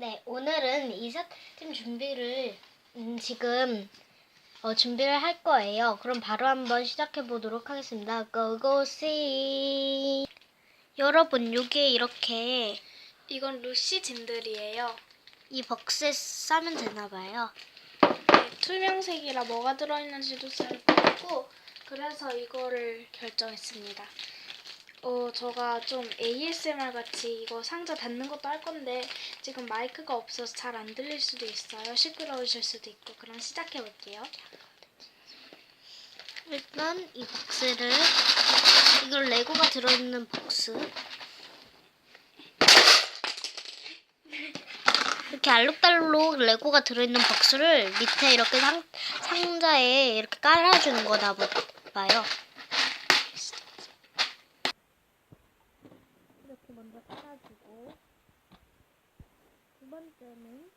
네, 오늘은 이삿짐 준비를 음, 지금 어, 준비를 할 거예요. 그럼 바로 한번 시작해 보도록 하겠습니다. See. 여러분, 여기에 이렇게 이건 루시 진들이에요. 이 벅스에 싸면 되나 봐요. 네, 투명색이라 뭐가 들어있는지도 잘 모르고 그래서 이거를 결정했습니다. 어, 제가 좀 ASMR 같이 이거 상자 닫는 것도 할 건데 지금 마이크가 없어서 잘 안 들릴 수도 있어요. 시끄러우실 수도 있고 그럼 시작해 볼게요. 일단 이 박스를 이걸 레고가 들어있는 박스 이렇게 알록달록 레고가 들어있는 박스를 밑에 이렇게 상, 상자에 이렇게 깔아주는 거다 보- 봐요. 이렇게 먼저 깔아주고 두 번째는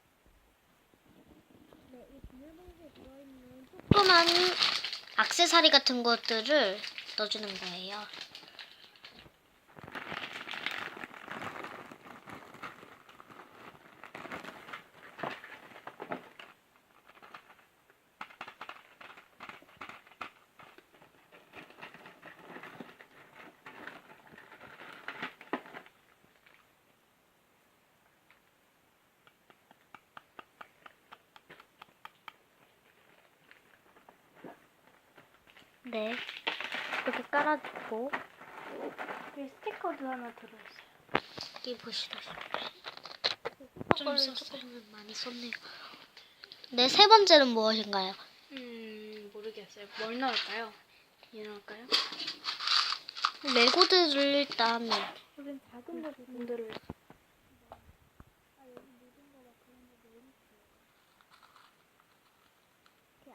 네, 이 비닐봉지에 들어있는 조그만 악세사리 같은 것들을 넣어주는 거예요. 네, 이렇게 깔아주고 여기 스티커도 하나 들어있어요. 여기 보시다시피 좀. 조금 많이 썼네요. 네, 세 번째는 무엇인가요? 음, 모르겠어요. 뭘 넣을까요? 얘 넣을까요? 레고들을 일단 여긴 작은 부분들을 이렇게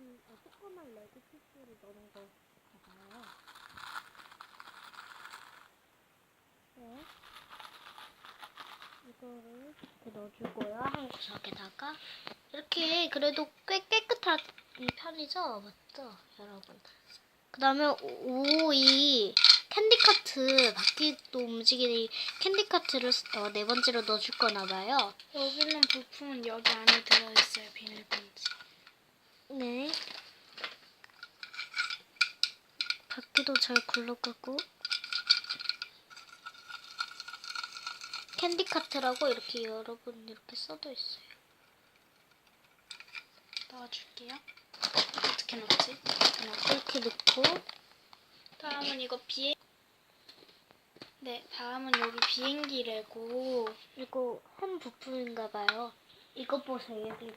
같은 어, 조그만 레고 피스를 넣는 거 같아요. 네. 이거를 이렇게 넣어주고요. 한 구석에다가 이렇게 그래도 꽤 깨끗한 편이죠, 맞죠, 여러분? 그 다음에 오이 캔디카트 바퀴도 움직이는 이 캔디카트를 어, 네 번째로 넣어줄 거나 봐요. 여기 있는 부품은 여기 안에 들어있어요. 비닐봉지. 네. 바퀴도 잘 굴러가고 캔디카트라고 이렇게 여러분 이렇게 써져 있어요. 넣어줄게요. 어떻게 넣지? 이렇게 넣고. 이렇게 넣고 다음은 이거 비행. 네, 다음은 여기 비행기 레고. 이거 한 부품인가 봐요. 이거 보세요. 여기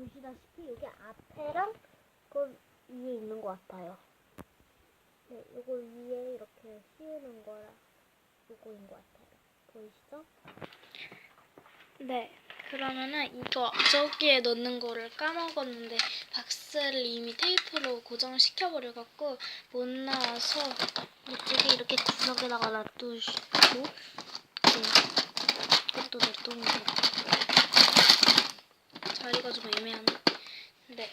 보- 보시다시피 여기 앞에랑 그 위에 있는 것 같아요. 네, 이거 위에 이렇게 씌우는 거라 이거인 것 같아요. 보이시죠? 네. 그러면은 이거 저기에 넣는 거를 까먹었는데 박스를 이미 테이프로 고정을 시켜버려갖고 못 나와서 이쪽에 이렇게 구석에다가 놔두시고 네. 이것도 놔두면 돼요. 애매하네. 네.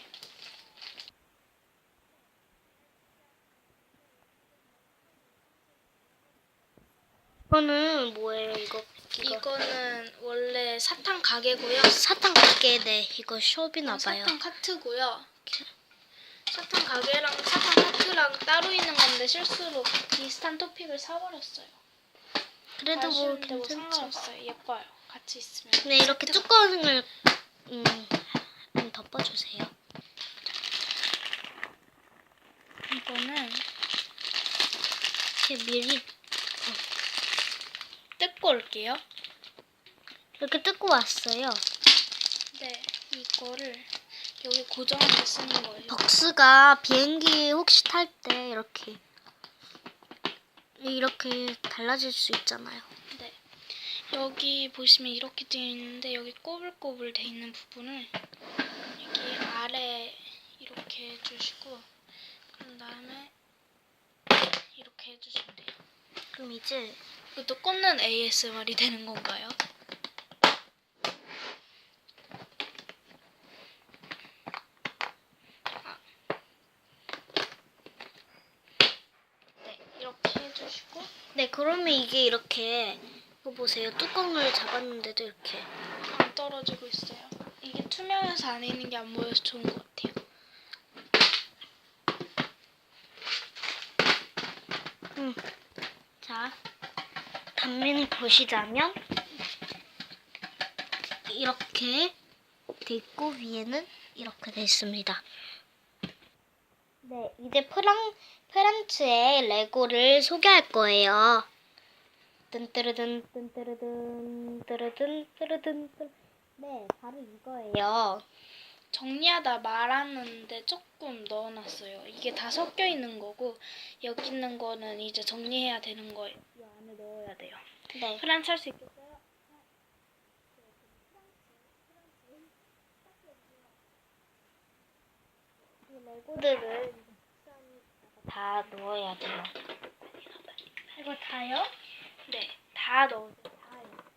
이거는 뭐예요? 이거 이거 이거는 원래 사탕 가게고요. 사탕 가게 네 이거 숍이나 봐요. 사탕 카트고요. 사탕 가게랑 사탕 카트랑 따로 있는 건데 실수로 비슷한 토픽을 사버렸어요. 그래도 뭐 아쉬운데 뭐 괜찮죠. 상관없어요. 예뻐요. 같이 있으면. 네 이렇게 뚜껑을 덮어주세요. 이거는 이렇게 미리 뜯고 올게요. 이렇게 뜯고 왔어요. 네, 이거를 여기 고정해서 쓰는 거예요. 벅스가 비행기 혹시 탈 때 이렇게 이렇게 달라질 수 있잖아요. 네. 여기 보시면 이렇게 되어 있는데 여기 꼬불꼬불 돼 있는 부분을 아래 이렇게 해주시고 그런 다음에 이렇게 해주시면 돼요. 그럼 이제 이것도 꽂는 ASMR이 되는 건가요? 아. 네, 이렇게 해주시고 네 그러면 이게 이렇게 이거 보세요 뚜껑을 잡았는데도 이렇게 떨어지고 있어 투명해서 안에 있는 게 안 보여서 좋은 것 같아요. 음. 자, 단면을 보시자면 이렇게 돼 있고 위에는 이렇게 돼 있습니다. 네, 이제 프랑 프란츠의 레고를 소개할 거예요. 뜬뜨르든 뜬뜨르든 뜨르든 뜨르든 뜨 네, 바로 이거예요. 정리하다 말았는데 조금 넣어놨어요. 이게 다 섞여 있는 거고 여기 있는 거는 이제 정리해야 되는 거예요. 이 안에 넣어야 돼요. 네. 프란치 할수 있겠어요? 이 레고들을 다 넣어야 돼요. 이거 다요? 네, 다 넣어요. 다요.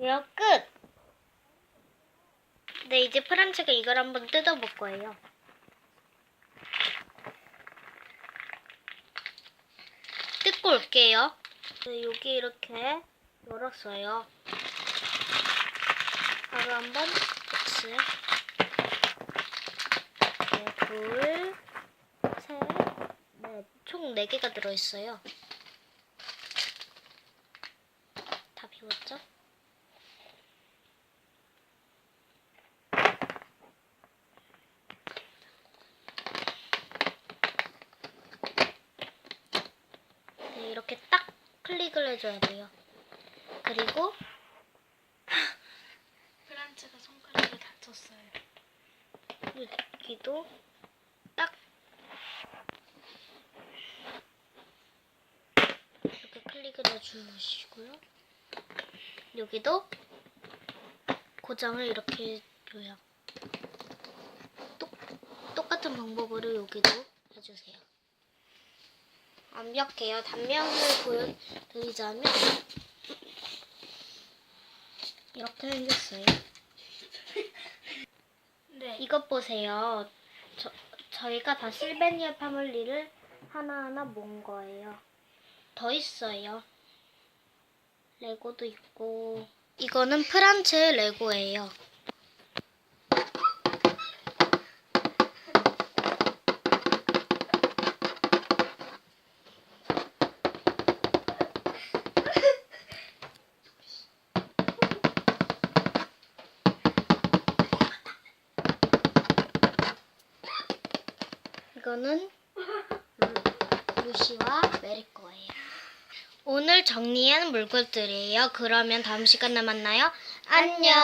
이요 끝. 네, 이제 프란츠가 이걸 한번 뜯어볼 거예요. 뜯고 올게요. 네, 여기 이렇게 열었어요. 바로 한번 그치. 네, 둘, 셋, 넷, 총 4개가 들어있어요. 다 비웠죠? 네, 이렇게 딱 클릭을 해줘야 돼요. 그리고 프란치가 손가락에 다쳤어요. 여기도 딱 이렇게 클릭을 해주시고요. 여기도 고정을 이렇게 해줘요. 똑, 똑같은 방법으로 여기도 해주세요. 완벽해요. 단면을 보여드리자면 이렇게 생겼어요. 네. 이것 보세요. 저, 저희가 다 실베니아 파밀리를 하나하나 모은 거예요. 더 있어요. 레고도 있고. 이거는 프란츠의 레고예요. 이거는 루- 루시와 메리 거예요. 오늘 정리한 물건들이에요. 그러면 다음 시간에 만나요. 안녕.